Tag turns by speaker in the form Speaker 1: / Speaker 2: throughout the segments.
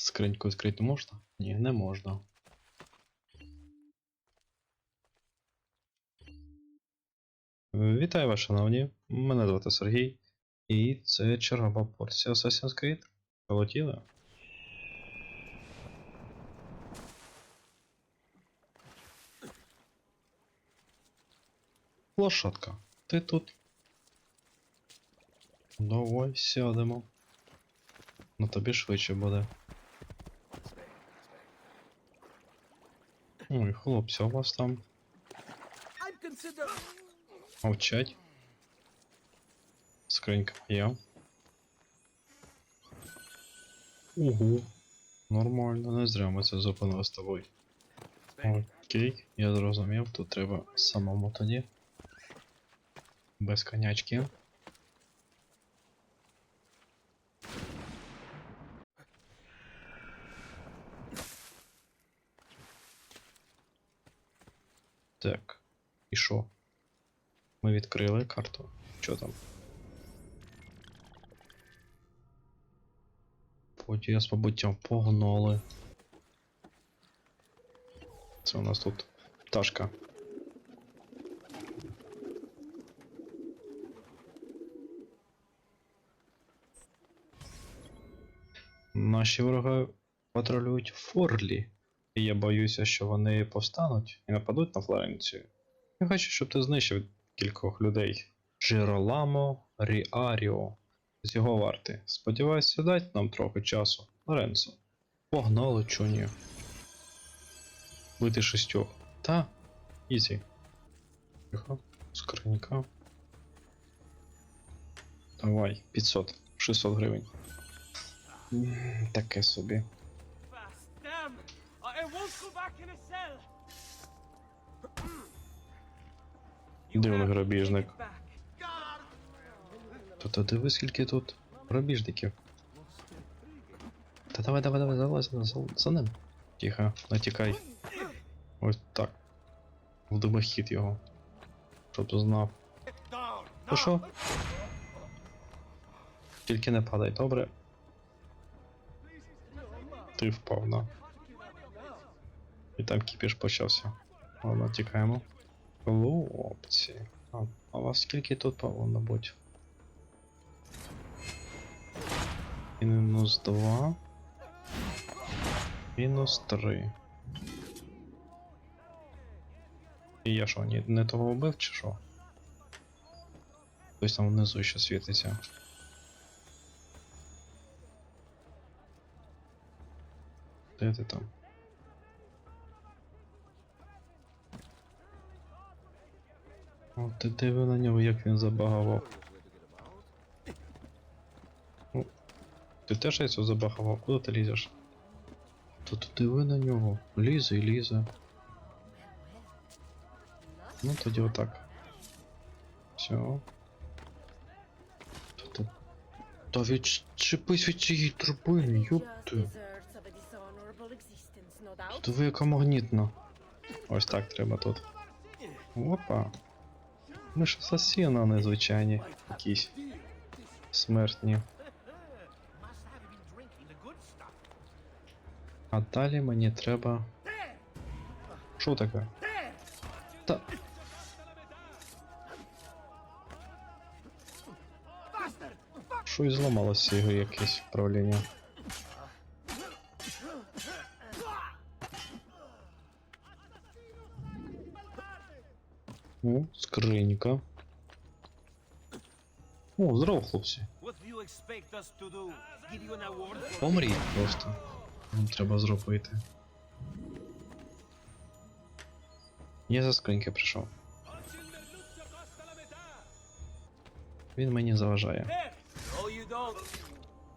Speaker 1: Скриньку відкрити можна? Ні, не можна. Вітаю вас, шановні. Мене звати Сергій. І це чергова порція Assassin's Creed. Полетіли. Лошадка, ти тут? Давай сядемо. Ну тобі швидше буде. Ой, хлопці, у вас там мовчать. Скринька є. Угу. Нормально, не зря ми це зупинили з тобою. Окей, я зрозумів, тут треба самому тоді. Без конячки. Так. І що? Ми відкрили карту. Що там? Подія з побуттям погнали. Це у нас тут пташка. Наші вороги патрулюють Форлі. І я боюся, що вони повстануть і нападуть на Флоренцію. Я хочу, щоб ти знищив кількох людей. Джероламо Ріаріо з його варти. Сподіваюся, дать нам трохи часу. Лоренцо. Погнали, чо ні. Бити шістьох. Та, ізі. Тихо, скринька. Давай, 500, 600 гривень. Таке собі. Дивний грабіжник.
Speaker 2: it back.
Speaker 1: Диви, скільки тут грабіжників. Та давай, давай, давай, залазь за, за, за ним. Тихо, натікай. Ось так. В димохід його. Щоб знав. Ну що? Тільки не падай, добре. Ти впав, на. І там кіпіш почався. Ладно, тікаємо. Хлопці. А, а вас скільки тут повинно бути? Мінус 2. Мінус 3. І я що, не, не того вбив чи що? Хтось там внизу ще світиться. Де ти там? О, ти диви на нього, як він забагавав. Ну, ти теж яйцо забагавав, куди ти лізеш? То ти диви на нього. Лізе і лізе. Ну тоді отак. Все. Та, відчепись від цієї трубини,
Speaker 3: no doubt.
Speaker 1: Диви, яка магнітна. Ось так треба тут. Опа. Ми ж асасіни, а не звичайні. Якісь. Смертні. А далі мені треба. Що таке? Та. Щось зламалося його якесь управління. Скринька. О, здорово, хлопці. Помріть просто. Нам треба зробити. Я за скриньки прийшов. Він мені заважає.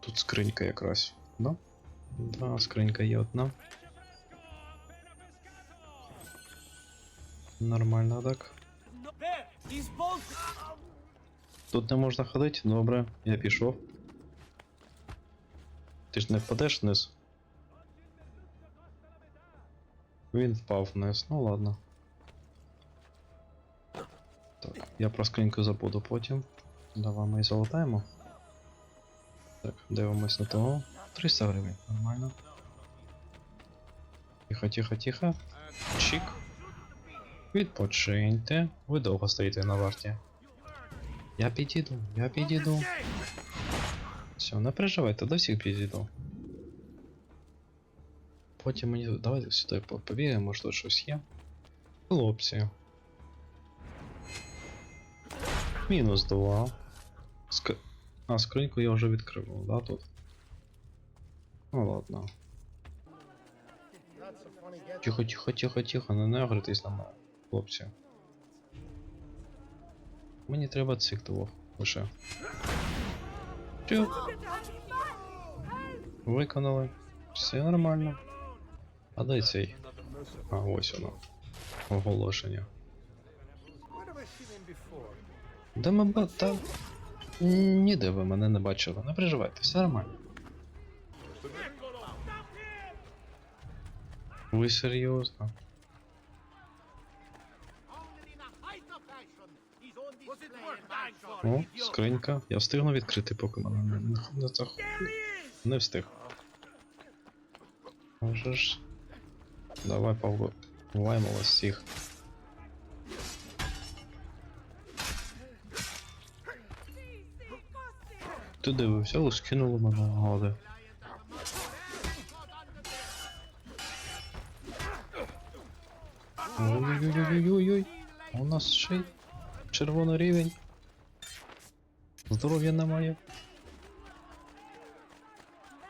Speaker 1: Тут скринька якраз. Да? Да, скринька є одна. Нормально так. Тут не можна ходити, добре, я пішов. Ти ж не впадеш вниз. Він впав вниз, ну ладно. Так, я про скриньку забуду потім. Давай ми і залутаємо. Так, дивимось на того. 300 гривень, нормально. Тихо, тихо, тихо. Чик. Відпочиньте. Ви довго стоїте на варті. Я підійду, я підійду. Все, не переживайте, до всіх підійду. Потім мені. Давайте сюди по- побігаємо, може тут щось є. Хлопці. Мінус 2. Ск... А, скриньку я вже відкрив, да, тут? Ну ладно. Тихо, тихо, тихо, тихо, не нагритись на мене, хлопці. Мені треба цих двох лише. Чу. Виконали. Все нормально. А дай цей. А, ось воно. Оголошення. Де ми ба... Та... Ніде ви мене не бачили. Не переживайте, все нормально. Ви серйозно? О, скринька. Я встигну відкрити, поки мене не, не, не, встиг. Може ж. Давай повбиваємо вас всіх. Ти дивився, але скинули мене годи. Ой-ой-ой-ой-ой. У нас ще й червоний рівень. Здоров'я немає.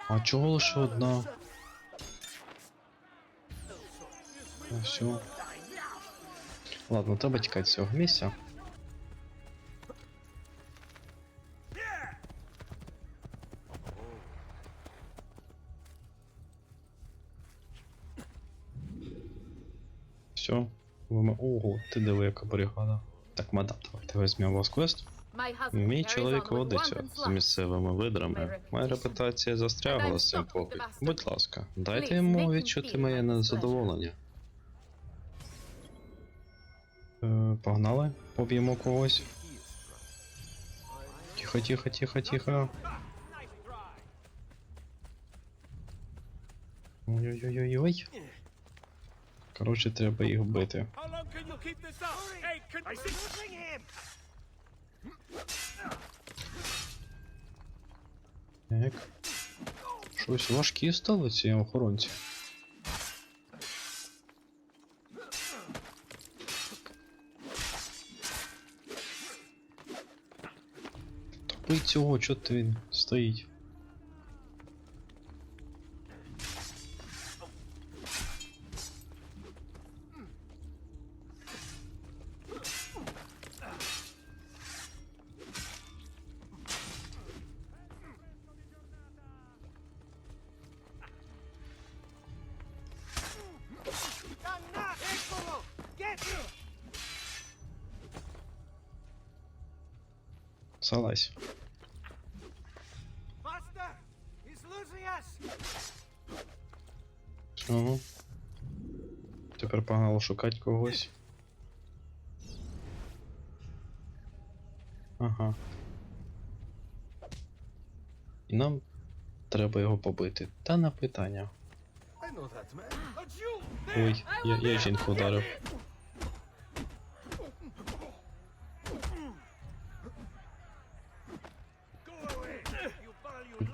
Speaker 1: А чого лише одна? А, все. Ладно, треба тікати з цього місця. Все. Ого, ти диви, яка бригада. Так, мадам, давайте візьмемо вас квест. Мій чоловік водиться з місцевими видрами. Моя репутація застрягла з цим поки. Будь ласка, дайте йому відчути моє незадоволення. Е, погнали, поб'ємо когось. Тихо, тихо, тихо, тихо. Ой-ой-ой-ой. Коротше, треба їх бити. Так. Щось важкі стали ці охоронці. Топи цього, чого він стоїть? Ага. Тепер погнало шукати когось. Ага. І нам треба його побити. Та на питання. Ой, я, я жінку ударив.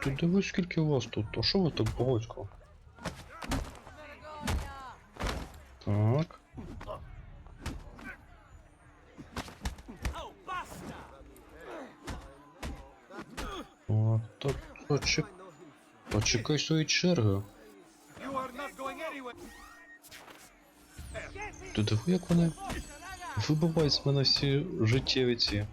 Speaker 1: Ти дивись, скільки вас тут, а що ви так багатько? Так.
Speaker 2: Oh, bastard!
Speaker 1: О, то, то чек... Почекай своєї черги.
Speaker 2: You are not going anywhere!
Speaker 1: Ти диви, як вони вибивають з мене всі життєві ці.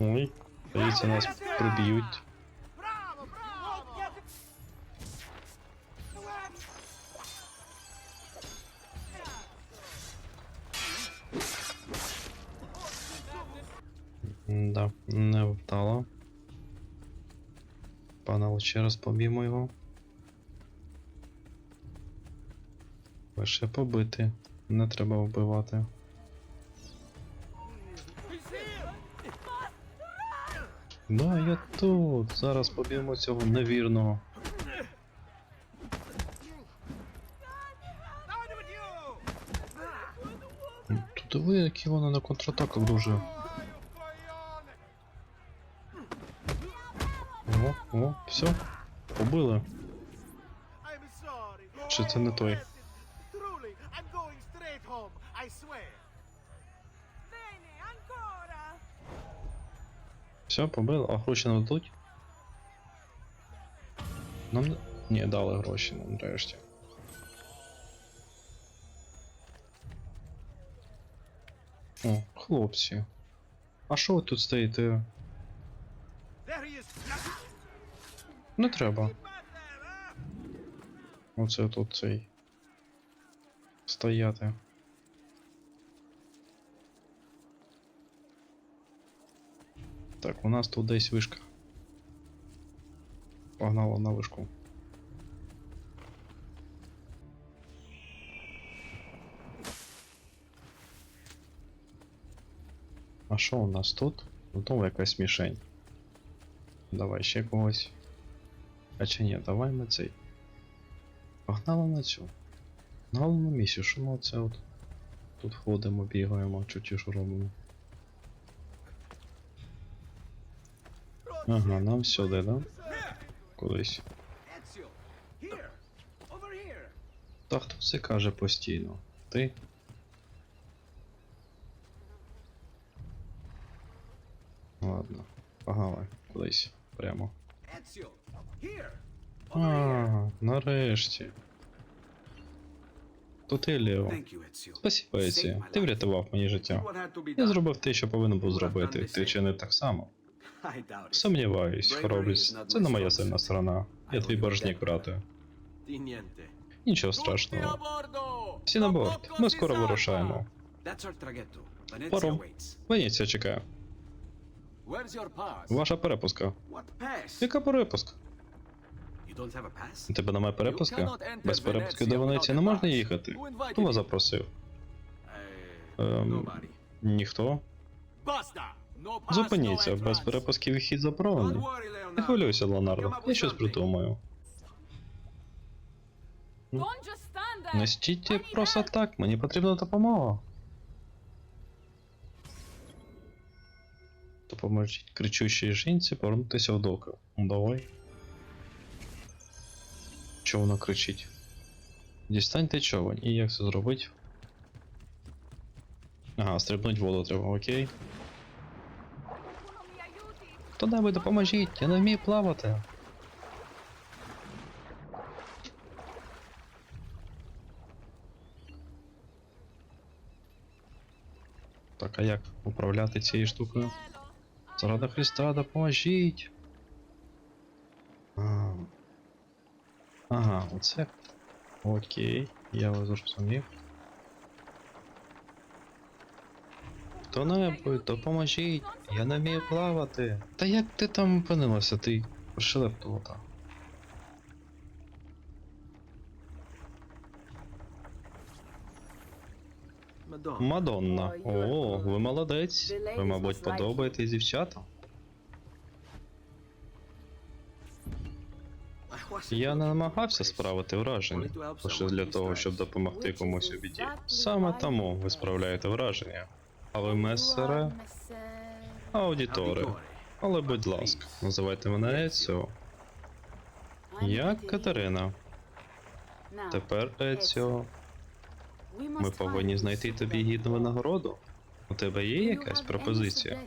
Speaker 1: Ой, здається, нас приб'ють. Да, не вдало. Пане, ще раз поб'ємо його. Лише побити. Не треба вбивати. Да, я тут. Зараз поб'ємо цього невірного. Тут диви, які вони на контратаках дуже. О, о, все. Побили.
Speaker 2: I'm sorry.
Speaker 1: Чи це не той?
Speaker 2: Truly, I'm going straight home. I swear.
Speaker 3: Bene, ancora!
Speaker 1: Все, побили. А гроші нам дадуть? Нам не... Ні, дали гроші нам нарешті. О, хлопці. А що ви тут стоїте? Не треба. Оце тут цей. Стояти. Так, у нас тут десь вишка. Погнала на вишку. А що у нас тут? Знову якась мішень. Давай ще когось. А чи ні, давай ми цей. Погнали на цю. Погнали на місію, що ми оце от. Тут ходимо, бігаємо, чуті що робимо. Ага, нам сюди, да? Кудись. Та хто це каже постійно? Ти? Ладно, погнали, кудись. Прямо. А, нарешті. То ти Лео. Спасибо, Еці. Ти врятував мені життя. Я зробив те, що повинен був зробити. Ти чинив так само. Сумніваюсь, хоробрість. Це не моя сильна сторона. Я твій боржник, брате. Нічого страшного. Всі на борт. Ми скоро вирушаємо. Паром. Венеція чекає. Ваша перепуска. Яка перепуска? Тебе немає перепуска?
Speaker 2: You
Speaker 1: Без перепуски
Speaker 2: Venezia
Speaker 1: до Венеції не
Speaker 2: without
Speaker 1: можна їхати. Хто вас запросив?
Speaker 4: Uh,
Speaker 1: Ем. Ніхто. Зупиніться, без перепуски вихід заборонений. Не хвилюйся, Леонардо. Я щось придумаю.
Speaker 3: There!
Speaker 1: Не стійте просто так, мені потрібна допомога. Допоможіть кричущій жінці повернутися в доку. Ну давай. Чого вона кричить? Дістаньте човен. І як це зробить? Ага, стрибнуть воду треба, окей.
Speaker 3: Mi aiuti!
Speaker 1: Допоможіть, я не вмію плавати. Так, а як управляти цією штукою? Заради Христа, допоможіть. Ага, оце. Окей, я вас зрозумів. Хто-небудь, допоможіть! Я не вмію плавати. Та як ти там опинилася, ти пришелептувата?
Speaker 4: Madonna.
Speaker 1: Мадонна. О, ви молодець. Ви, мабуть, подобаєтесь дівчатам. Я не намагався справити враження, лише для того, щоб допомогти комусь у біді. Саме тому ви справляєте враження. А ви месере.
Speaker 4: Auditore.
Speaker 1: Але будь ласка, називайте мене Еціо. Я Катерина. Тепер Еціо. Ми повинні знайти тобі гідну винагороду. У тебе є якась пропозиція?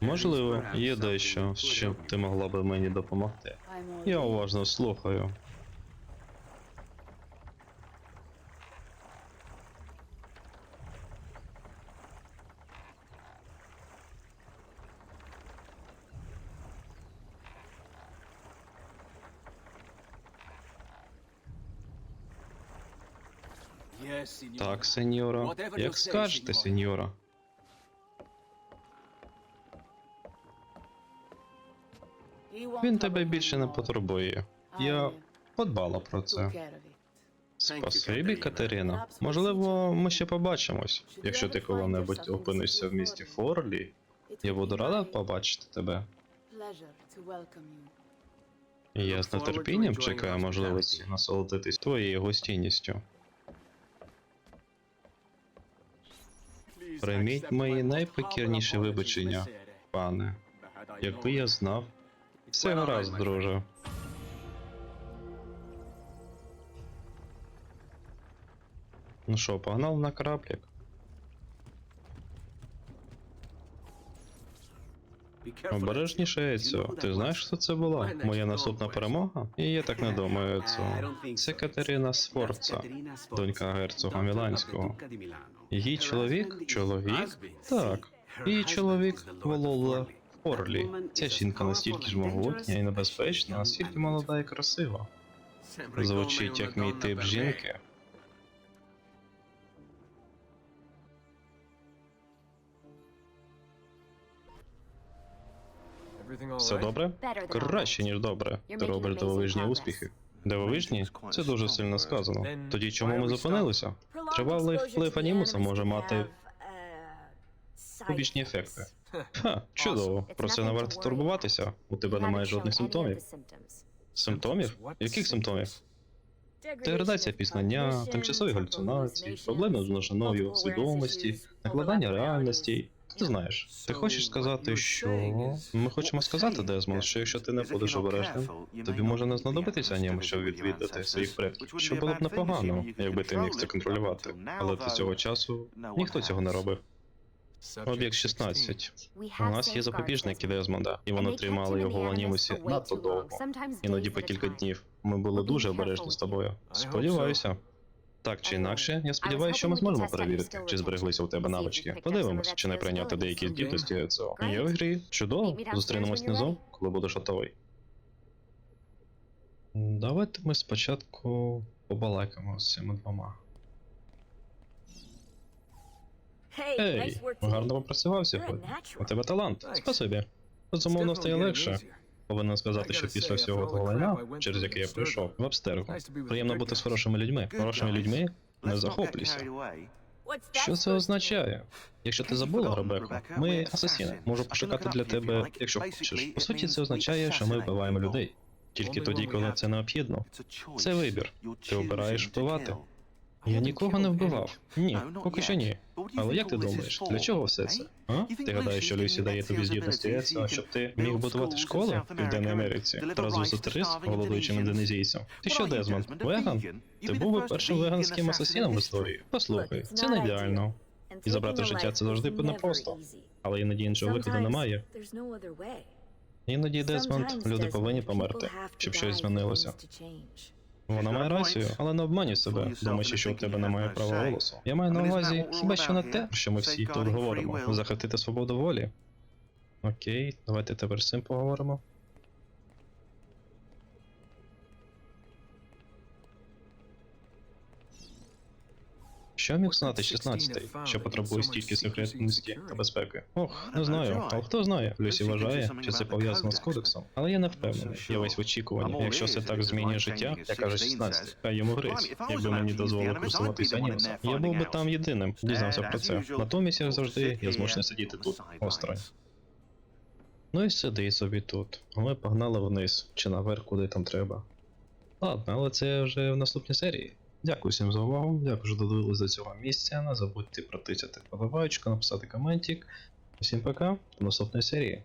Speaker 1: Можливо, є дещо, з чим ти могла би мені допомогти. Я уважно слухаю. Так, сеньора. Як скажете, сеньора. Він тебе більше не потурбує. Я подбала про це. Спасибі, Катерина. Можливо, ми ще побачимось. Якщо ти коли-небудь опинишся в місті Форлі, я буду рада побачити тебе. Я з нетерпінням чекаю можливості насолодитись твоєю гостинністю. Прийміть мої найпокірніші вибачення, пане. Якби я знав, все гаразд, друже. Ну що, погнав на кораблік? Обережніше, Еціо. Ти знаєш, що це була? Моя наступна перемога? І я так не думаю, Еціо. Це Катерина Сфорца, донька герцога Міланського. Її чоловік? Чоловік? Так. Її чоловік Волола Орлі. Ця жінка настільки ж могутня і небезпечна, настільки молода і красива. Звучить як мій тип жінки. Все добре? Краще, ніж добре. Ти робиш дивовижні успіхи. Дивовижні? Це дуже сильно сказано. Тоді чому ми зупинилися? Тривалий вплив анімуса може мати побічні ефекти. Ха, чудово. Про це не варто турбуватися. У тебе немає жодних симптомів. Симптомів? Яких симптомів? Деградація пізнання, тимчасові галюцинації, проблеми з множиною свідомості, накладання реальності. Ти знаєш, ти хочеш сказати, що ми хочемо сказати, Дезмонд, що якщо ти не будеш обережним, тобі може не знадобитися аніме, щоб відвідати своїх предків. Що було б непогано, якби ти міг це контролювати. Але до цього часу ніхто цього не робив. Об'єкт 16. У нас є запобіжники Дезмонда, і вони тримали його в анімусі надто довго. Іноді по кілька днів. Ми були дуже обережні з тобою. Сподіваюся. Так чи інакше, я сподіваюся, що ми зможемо перевірити, чи збереглися у тебе навички. Подивимось, чи не прийняти деякі здібності ЦО. Є в грі. Чудово. Зустрінемось внизу, коли будеш готовий. Давайте ми спочатку побалакаємо з цими двома. Ей, гарно попрацював сьогодні. У тебе талант. Спасибі. Безумовно, стає легше. Повинен сказати, що після всього того лайна, через яке я пройшов, в абстергу. Приємно бути з хорошими людьми. Хорошими людьми не захоплюйся. Що це означає? Якщо ти забула, Ребеко, ми асасіни. Можу пошукати для тебе, якщо хочеш. По суті, це означає, що ми вбиваємо людей. Тільки тоді, коли це необхідно.
Speaker 5: Це вибір. Ти обираєш вбивати.
Speaker 1: Я нікого не вбивав. Ні, поки що ні. Але як ти думаєш, для чого все це? А? Ти гадаєш, що Люсі дає тобі здібності ЕЦА, щоб ти міг будувати школи в Південній Америці та розвозити рис голодуючим індонезійцям? Ти що, Дезмонд, веган? Ти був би першим веганським асасіном в історії. Послухай, це не ідеально.
Speaker 6: І забрати життя це завжди непросто.
Speaker 1: Але іноді іншого виходу немає. Іноді Дезмонд, люди повинні померти, щоб щось змінилося. Вона має рацію, але не обманюй себе, думаючи, що у тебе немає права голосу. Я маю на увазі хіба що на те, що ми всі тут говоримо, захистити свободу волі. Окей, давайте тепер з цим поговоримо. Що міг знати 16-й, що потребує стільки секретності та безпеки? Ох, не знаю, але хто знає, Люсі вважає, що це пов'язано з кодексом. Але я не впевнений, я весь в очікуванні. Якщо це так змінює життя, я кажу 16, хай йому грись. Якби мені дозволили користуватися анімусом, я був би там єдиним, дізнався про це. Натомість, як завжди, я змушений сидіти тут, осторонь. Ну і сиди собі тут. А ми погнали вниз, чи наверх, куди там треба. Ладно, але це вже в наступній серії. Дякую всім за увагу, дякую, що додивились до цього місця. Не забудьте протисяти подобаючку, написати коментик. Усім пока, до наступної серії.